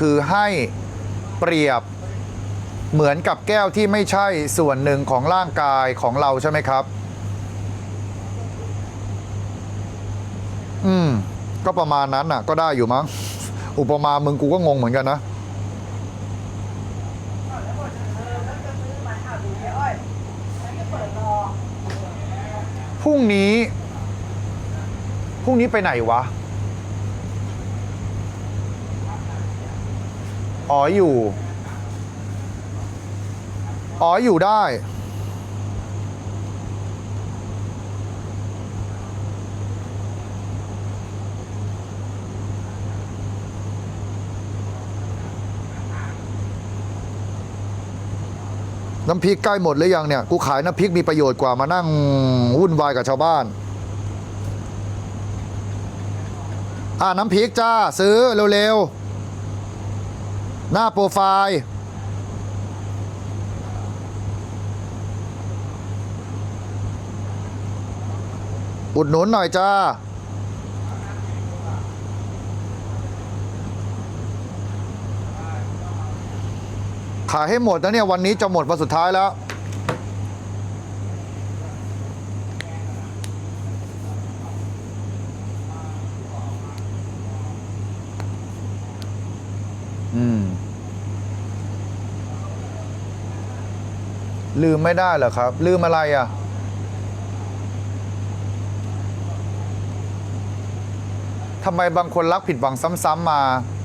คือให้เปรียบเหมือนกับแก้วที่ไม่ใช่ส่วนหนึ่งของร่างกายของเราใช่ไหมครับ อืม ก็ประมาณนั้นน่ะ ก็ได้อยู่มั้ง อุปมามึงกูก็งงเหมือนกันนะ พรุ่งนี้ พรุ่งนี้ไปไหนวะ อ๋ออยู่ อ๋ออยู่ได้ น้ำพริกใกล้หมดหรือยังเนี่ย กูขายน้ำพริกมีประโยชน์กว่ามานั่งวุ่นวายกับชาวบ้านอ่าน้ำพริกจ้า ซื้อเร็วๆ หน้าโปรไฟล์อุดหนุนหน่อยจ้า ขายให้หมดนะเนี่ย วันนี้จะหมดวันสุดท้ายแล้ว ลืมไม่ได้เหรอครับ ลืมอะไรอะ ทำไมบางคนรักผิดหวังซ้ำๆมา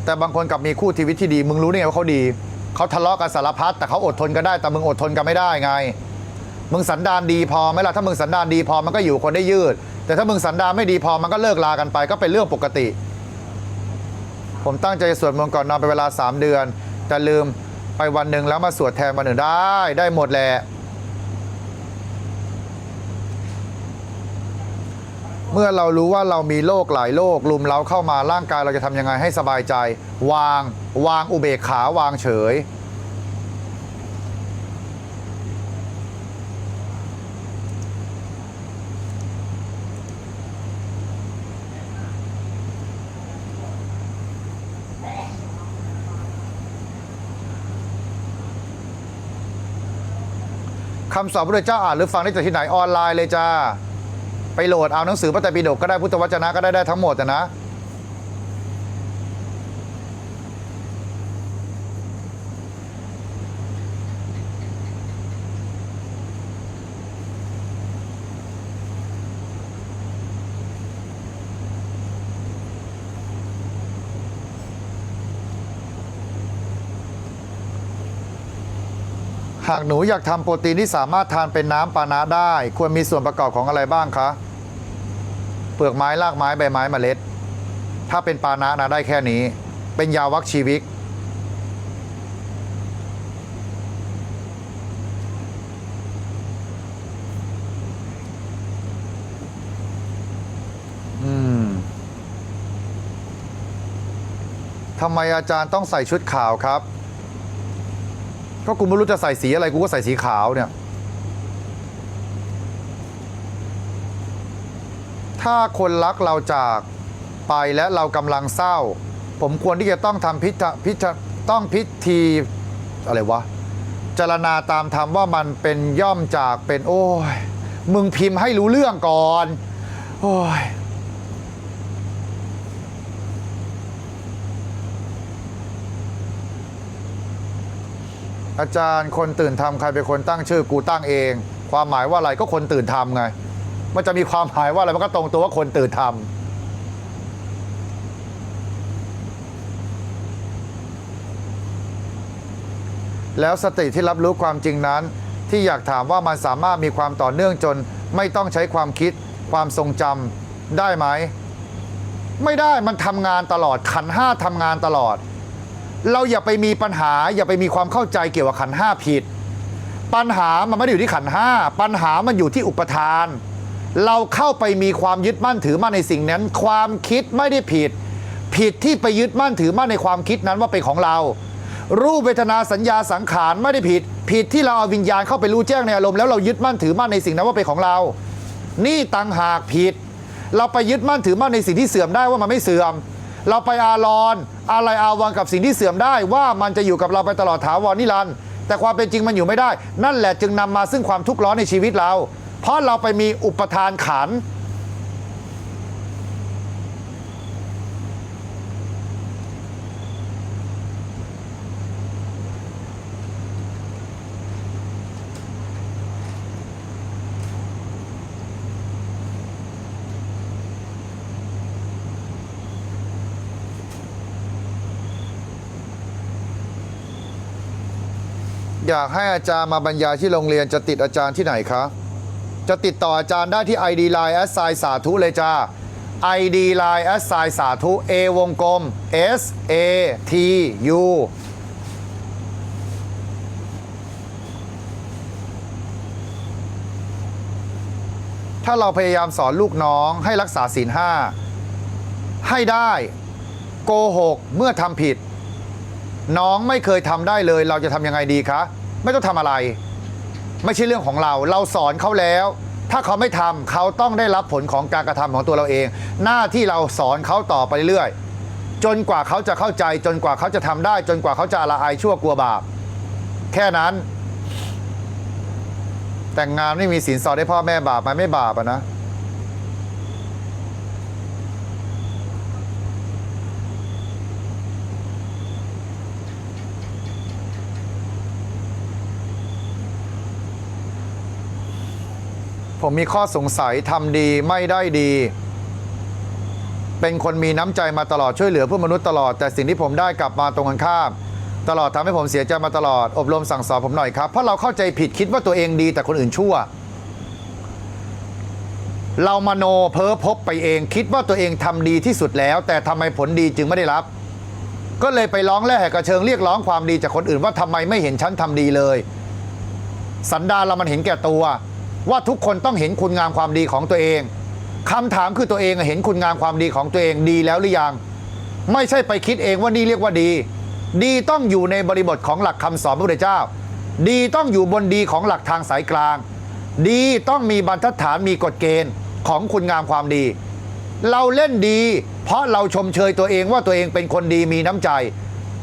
แต่บางคนกลับมีคู่ชีวิตที่ดี มึงรู้ได้ไงว่าเขาดี เขาทะเลาะกันสารพัดแต่เขาอดทนกันได้ แต่มึงอดทนกันไม่ได้ไง มึงสันดานดีพอไหมล่ะ ถ้ามึงสันดานดีพอมันก็อยู่คนได้ยืด แต่ถ้ามึงสันดานไม่ดีพอมันก็เลิกลากันไป ก็เป็นเรื่องปกติ ผมตั้งใจสวดมนต์ก่อนนอนเป็นเวลา 3 เดือน แต่ลืม ไปวันหนึ่งแล้วมาสวดแทนวันหนึ่งได้ได้หมดแหละเมื่อเรารู้ว่าเรามีโรคหลายโรคลุมเราเข้ามาร่างกายเราจะทำยังไงให้สบายใจ วาง วางอุเบกขาวางเฉย คำสอนพระพุทธเจ้าอ่านหรือฟังได้จากที่ไหนออนไลน์เลยจ้า ไปโหลดเอาหนังสือพระไตรปิฎกก็ได้พุทธวจนะก็ได้ได้ทั้งหมดอะนะากหนูอยากทำโปรตีนที่สามารถทานเป็นน้ำปานะได้ ควรมีส่วนประกอบของอะไรบ้างคะ เปลือกไม้รากไม้ใบไม้เมล็ด ถ้าเป็นปานะนะได้แค่นี้ เป็นยาวัคชีวิกทำไมอาจารย์ต้องใส่ชุดขาวครับ ก็กูไม่รู้จะใส่สีอะไรกูก็ใส่สีขาวเนี่ย ถ้าคนรักเราจากไปและเรากำลังเศร้า ผมควรที่จะต้องทำพิธพิธต้องพิธีอะไรวะจารณาตามธรรมว่ามันเป็นย่อมจากเป็นโอ้ย มึงพิมพ์ให้รู้เรื่องก่อน โอ้ย อาจารย์คนตื่นทำใครเป็นคนตั้งชื่อกูตั้งเอง ความหมายว่าอะไรก็คนตื่นทำไง มันจะมีความหมายว่าอะไรมันก็ตรงตัวว่าคนตื่นทำแล้วสติที่รับรู้ความจริงนั้น ที่อยากถามว่ามันสามารถมีความต่อเนื่องจน ไม่ต้องใช้ความคิดความทรงจำได้ไหม ไม่ได้มันทำงานตลอดขันห้าทำงานตลอด เราอย่าไปมีปัญหาอย่าไปมีความเข้าใจเกี่ยวกับขันห้าผิด ปัญหามันไม่ได้อยู่ที่ขันห้าปัญหามันอยู่ที่อุปทาน เราเข้าไปมีความยึดมั่นถือมั่นในสิ่งนั้น ความคิดไม่ได้ผิด ผิดที่ไปยึดมั่นถือมั่นในความคิดนั้นว่าเป็นของเรา รูปเวทนาสัญญาสังขารไม่ได้ผิด ผิดที่เราเอาวิญญาณเข้าไปรู้แจ้งในอารมณ์แล้วเรายึดมั่นถือมั่นในสิ่งนั้นว่าเป็นของเรา นี่ต่างหากผิด เราไปยึดมั่นถือมั่นในสิ่งที่เสื่อมได้ว่ามันไม่เสื่อม เราไปอารอนอะไรอาวังกับสิ่งที่เสื่อมได้ ว่ามันจะอยู่กับเราไปตลอดถาวรนิรันดร์แต่ความเป็นจริงมันอยู่ไม่ได้ นั่นแหละจึงนำมาซึ่งความทุกข์ร้อนในชีวิตเรา เพราะเราไปมีอุปทานขัน อยากให้อาจารย์มาบรรยายที่โรงเรียนจะติดอาจารย์ที่ไหนคะ จะติดต่ออาจารย์ได้ที่ ID Line แอสไซสาธุเลยจ้า ID Line แอสไซสาธุ A วงกลม S A T U ถ้าเราพยายามสอนลูกน้องให้รักษาศีลห้าให้ได้ โกหกเมื่อทำผิด น้องไม่เคยทำได้เลย เราจะทำยังไงดีคะไม่ต้องทำอะไร ไม่ใช่เรื่องของเรา เราสอนเขาแล้ว ถ้าเขาไม่ทำเขาต้องได้รับผลของการกระทำของตัวเราเอง หน้าที่เราสอนเขาต่อไปเรื่อยจนกว่าเขาจะเข้าใจ จนกว่าเขาจะทำได้ จนกว่าเขาจะละอายชั่วกลัวบาป แค่นั้น แต่งงานไม่มีสินสอดให้พ่อแม่บาปมันไม่บาปอะนะ ผมมีข้อสงสัยทำดีไม่ได้ดี เป็นคนมีน้ำใจมาตลอดช่วยเหลือเพื่อนมนุษย์ตลอด แต่สิ่งที่ผมได้กลับมาตรงกันข้าม ตลอดทำให้ผมเสียใจมาตลอด อบรมสั่งสอนผมหน่อยครับ เพราะเราเข้าใจผิดคิดว่าตัวเองดีแต่คนอื่นชั่ว เรามโนเพ้อพบไปเองคิดว่าตัวเองทำดีที่สุดแล้ว แต่ทำไมผลดีจึงไม่ได้รับ ก็เลยไปร้องแล่แหกกระเชิงเรียกร้องความดีจากคนอื่นว่าทำไมไม่เห็นฉันทำดีเลย สันดานเรามันเห็นแก่ตัว ว่าทุกคนต้องเห็นคุณงามความดีของตัวเองคำถามคือตัวเองเห็นคุณงามความดีของตัวเองดีแล้วหรือยัง ไม่ใช่ไปคิดเองว่านี่เรียกว่าดี ดีต้องอยู่ในบริบทของหลักคำสอนพระพุทธเจ้า ดีต้องอยู่บนดีของหลักทางสายกลาง ดีต้องมีบรรทัดฐานมีกฎเกณฑ์ของคุณงามความดี เราเล่นดี เพราะเราชมเชยตัวเองว่าตัวเองเป็นคนดีมีน้ำใจ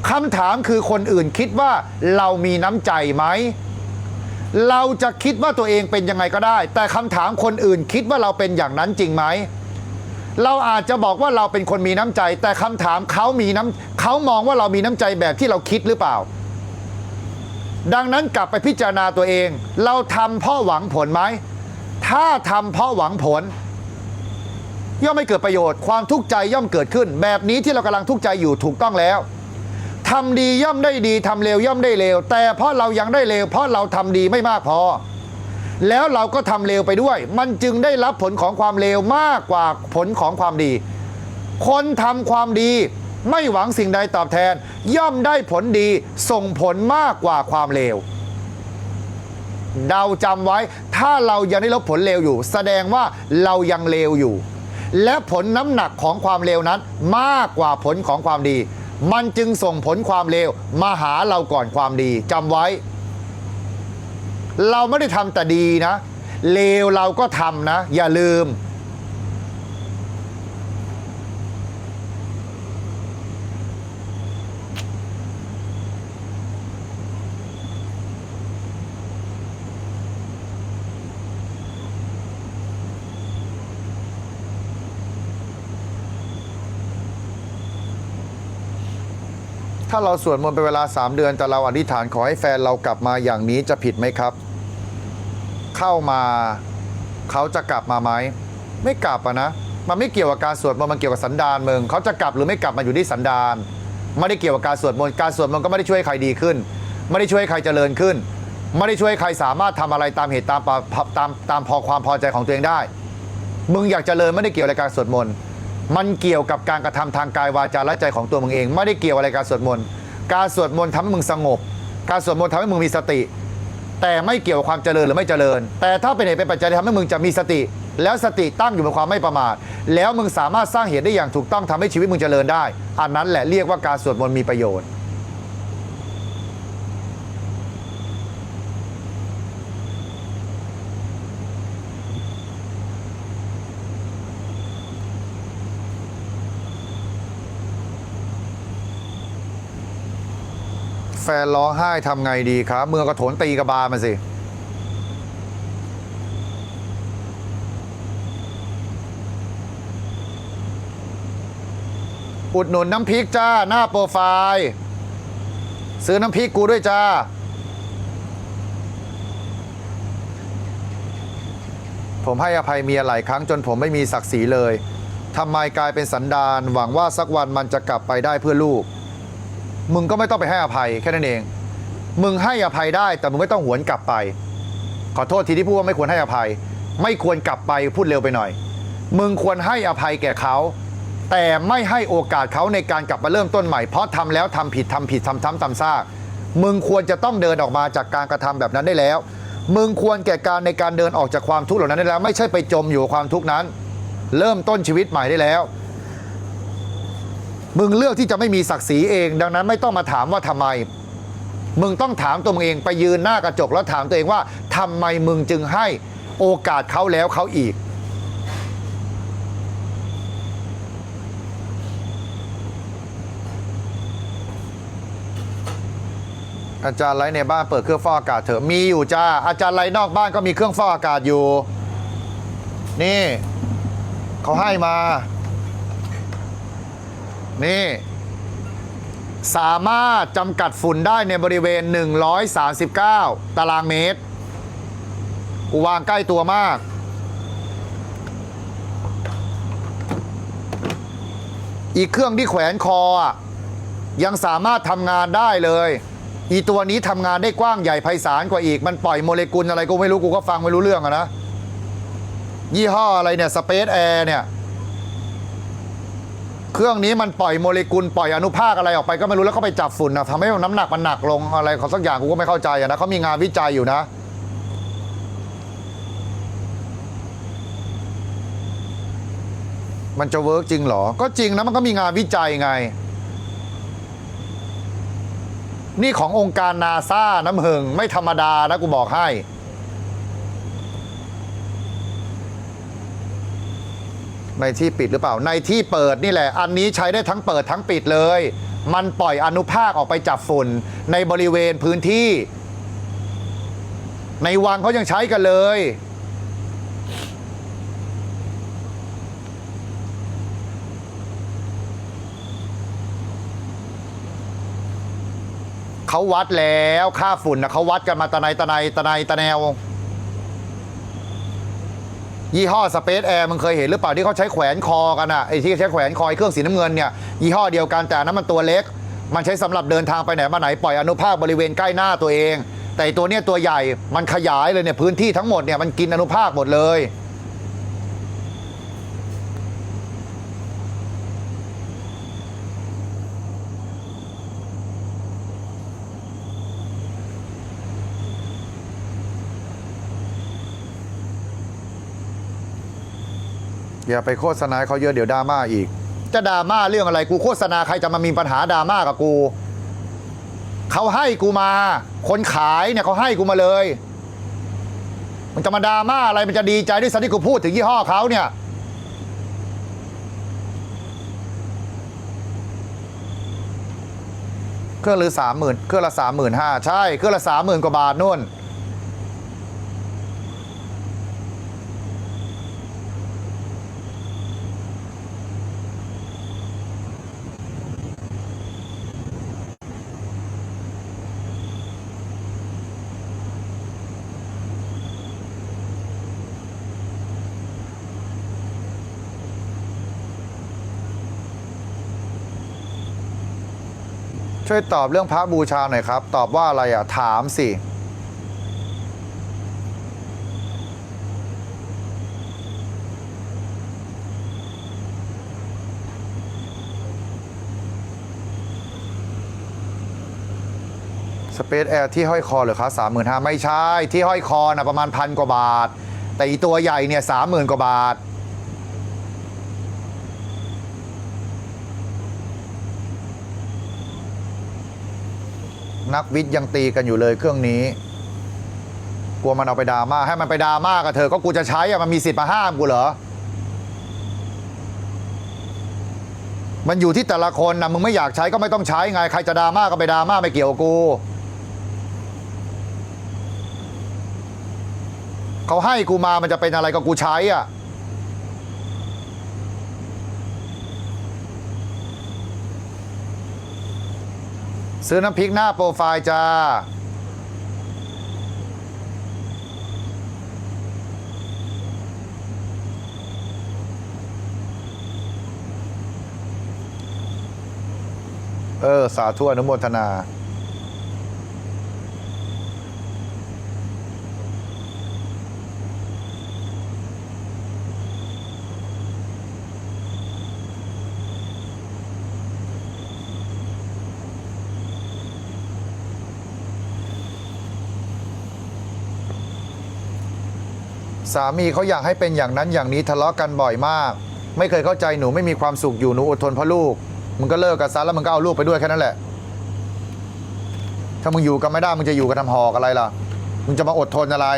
คำถามคือคนอื่นคิดว่าเรามีน้ำใจไหม เราจะคิดว่าตัวเองเป็นยังไงก็ได้ แต่คำถามคนอื่นคิดว่าเราเป็นอย่างนั้นจริงไหมเราอาจจะบอกว่าเราเป็นคนมีน้ำใจ แต่คำถามเขามีน้ำเขามองว่าเรามีน้ำใจแบบที่เราคิดหรือเปล่า ดังนั้นกลับไปพิจารณาตัวเอง เราทำเพราะหวังผลไหมถ้าทำเพราะหวังผล ย่อมไม่เกิดประโยชน์ความทุกข์ใจย่อมเกิดขึ้น แบบนี้ที่เรากำลังทุกข์ใจอยู่ถูกต้องแล้ว ทำดีย่อมได้ดีทำเลวย่อมได้เลว แต่เพราะเรายังได้เลวเพราะเราทำดีไม่มากพอ แล้วเราก็ทำเลวไปด้วย มันจึงได้รับผลของความเลวมากกว่าผลของความดี คนทำความดีไม่หวังสิ่งใดตอบแทน ย่อมได้ผลดีส่งผลมากกว่าความเลวเดาจำไว้ ถ้าเรายังได้รับผลเลวอยู่ แสดงว่าเรายังเลวอยู่ และผลน้ำหนักของความเลวนั้นมากกว่าผลของความดี มันจึงส่งผลความเลวมาหาเราก่อนความดีจำไว้ เราไม่ได้ทำแต่ดีนะ เลวเราก็ทำนะ อย่าลืม ถ้าเราสวดมนต์เป็นเวลา 3 เดือน แต่เราอธิษฐานขอให้แฟนเรากลับมาอย่างนี้จะผิดไหมครับ เข้ามาเขาจะกลับมาไหมไม่กลับอะนะ มันไม่เกี่ยวกับการสวดมนต์มันเกี่ยวกับสันดานมึงเขาจะกลับหรือไม่กลับมาอยู่ที่สันดานไม่ได้เกี่ยวกับการสวดมนต์การสวดมนต์ก็ไม่ได้ช่วยใครดีขึ้น ไม่ได้ช่วยใครเจริญขึ้น ไม่ได้ช่วยใครสามารถทำอะไรตามเหตุตามตามตามพอความพอใจของตัวเองได้ มึงอยากเจริญไม่ได้เกี่ยวกับการสวดมนต์ มันเกี่ยวกับการกระทำทางกายวาจาและใจของตัวมึงเอง ไม่ได้เกี่ยวอะไรกับการสวดมนต์การสวดมนต์ทำให้มึงสงบ การสวดมนต์ทำให้มึงมีสติ แต่ไม่เกี่ยวกับความเจริญหรือไม่เจริญ แต่ถ้าเป็นเหตุเป็นปัจจัยที่ทำให้มึงจะมีสติ แล้วสติตั้งอยู่บนความไม่ประมาทแล้วมึงสามารถสร้างเหตุได้อย่างถูกต้องทำให้ชีวิตมึงเจริญได้ อันนั้นแหละเรียกว่าการสวดมนต์มีประโยชน์ แฟนร้องไห้ทำไงดีครับ เมื่อก็โถนตีกระบาลมาสิอุดหนุนน้ำพริกจ้า หน้าโปรไฟล์ ซื้อน้ำพริกกูด้วยจ้า ผมให้อภัยเมียหลายครั้งจนผมไม่มีศักดิ์ศรีเลยทำไมกลายเป็นสันดานหวังว่าสักวันมันจะกลับไปได้เพื่อลูก มึงก็ไม่ต้องไปให้อภัยแค่นั้นเอง มึงให้อภัยได้แต่มึงไม่ต้องหวนกลับไป ขอโทษทีที่พูดว่าไม่ควรให้อภัย ไม่ควรกลับไปพูดเร็วไปหน่อย มึงควรให้อภัยแก่เขา แต่ไม่ให้โอกาสเขาในการกลับมาเริ่มต้นใหม่เพราะทำแล้วทำผิดทำผิดทำซ้ำทำซากมึงควรจะต้องเดินออกมาจากการกระทำแบบนั้นได้แล้ว มึงควรแก่การในการเดินออกจากความทุกข์เหล่านั้นได้แล้ว ไม่ใช่ไปจมอยู่กับความทุกข์นั้น เริ่มต้นชีวิตใหม่ได้แล้ว มึงเลือกที่จะไม่มีศักดิ์ศรีเอง ดังนั้นไม่ต้องมาถามว่าทำไม มึงต้องถามตัวมึงเองไปยืนหน้ากระจกแล้วถามตัวเองว่าทำไมมึงจึงให้โอกาสเขาแล้วเขาอีก อาจารย์ไลฟ์ในบ้านเปิดเครื่องฟอกอากาศเถอะมีอยู่จ้าอาจารย์ไลฟ์นอกบ้านก็มีเครื่องฟอกอากาศอยู่ นี่เขาให้มา นี่สามารถจำกัดฝุ่นได้ในบริเวณ 139 ตารางเมตร กูวางใกล้ตัวมาก อีกเครื่องที่แขวนคอ ยังสามารถทำงานได้เลย อีตัวนี้ทำงานได้กว้างใหญ่ไพศาลกว่าอีก มันปล่อยโมเลกุลอะไรก็ไม่รู้ กูก็ฟังไม่รู้เรื่องอะนะ ยี่ห้ออะไรเนี่ย Space Air เนี่ย เครื่องนี้มันปล่อยโมเลกุลปล่อยอนุภาคอะไรออกไปก็ไม่รู้แล้วก็ไปจับฝุ่นนะทำให้น้ำหนักมันหนักลงอะไรเขาสักอย่างกูก็ไม่เข้าใจนะเขามีงานวิจัยอยู่นะมันจะเวิร์กจริงหรอ ก็จริงนะมันก็มีงานวิจัยไง นี่ขององค์การนาซาน้ำหึงไม่ธรรมดานะกูบอกให้ ในที่ปิดหรือเปล่า ในที่เปิดนี่แหละ อันนี้ใช้ได้ทั้งเปิดทั้งปิดเลย มันปล่อยอนุภาคออกไปจับฝุ่น ในบริเวณพื้นที่ ในวังเขายังใช้กันเลยเขาวัดแล้วค่าฝุ่นนะเขาวัดกันมาตะไนตะไนตะไนตะแนว ยี่ห้อสเปซแอร์มึงเคยเห็นหรือเปล่าที่เขาใช้แขวนคอกันอะไอ้ที่ใช้แขวนคอยเครื่องสีน้ำเงินเนี่ยยี่ห้อเดียวกันแต่อันนั้นมันตัวเล็ก มันใช้สำหรับเดินทางไปไหนมาไหนปล่อยอนุภาคบริเวณใกล้หน้าตัวเอง แต่ตัวเนี้ยตัวใหญ่มันขยายเลยเนี่ยพื้นที่ทั้งหมดเนี่ยมันกินอนุภาคหมดเลย อย่าไปโฆษณาเขาเยอะเดี๋ยวดราม่าอีก จะดราม่าเรื่องอะไรกูโฆษณาใครจะมามีปัญหาดราม่ากับกูเขาให้กูมา คนขายเนี่ยเขาให้กูมาเลย มันจะมาดราม่าอะไรมันจะดีใจด้วยสัที่กูพูดถึงยี่ห้อเขาเนี่ยเครื่องหรือสามหมื่นเครื่องละสามหมื่นห้าใช่ เครื่องละสามหมื่นกว่าบาทนู่น ช่วยตอบเรื่องพระบูชาหน่อยครับ ตอบว่าอะไรอะ ถามสิ สเปซแอร์ที่ห้อยคอเหรือคะสามหมื่นห้าไม่ใช่ ที่ห้อยคอนะประมาณพันกว่าบาท แต่อีตัวใหญ่เนี่ยสามหมื่นกว่าบาท นักวิทย์ยังตีกันอยู่เลยเครื่องนี้ กลัวมันเอาไปดราม่าให้มันไปดราม่ากับเธอ ก็กูจะใช้อะมันมีสิทธิ์มาห้ามกูเหรอ มันอยู่ที่แต่ละคนนะมึงไม่อยากใช้ก็ไม่ต้องใช้ไง ใครจะดราม่าก็ไปดราม่าไม่เกี่ยวกูเขาให้กูมามันจะเป็นอะไรกับกูใช้อะ ซื้อน้ำพริกหน้าโปรไฟล์จ้า เออ สาธุอนุโมทนา สามีเขาอยากให้เป็นอย่างนั้นอย่างนี้ทะเลาะกันบ่อยมาก ไม่เคยเข้าใจหนูไม่มีความสุขอยู่หนูอดทนเพราะลูกมึงก็เลิกกันซะแล้วมึงก็เอาลูกไปด้วยแค่นั้นแหละ ถ้ามึงอยู่กันไม่ได้มึงจะอยู่กันทำหอกอะไรล่ะ มึงจะมาอดทนอะไร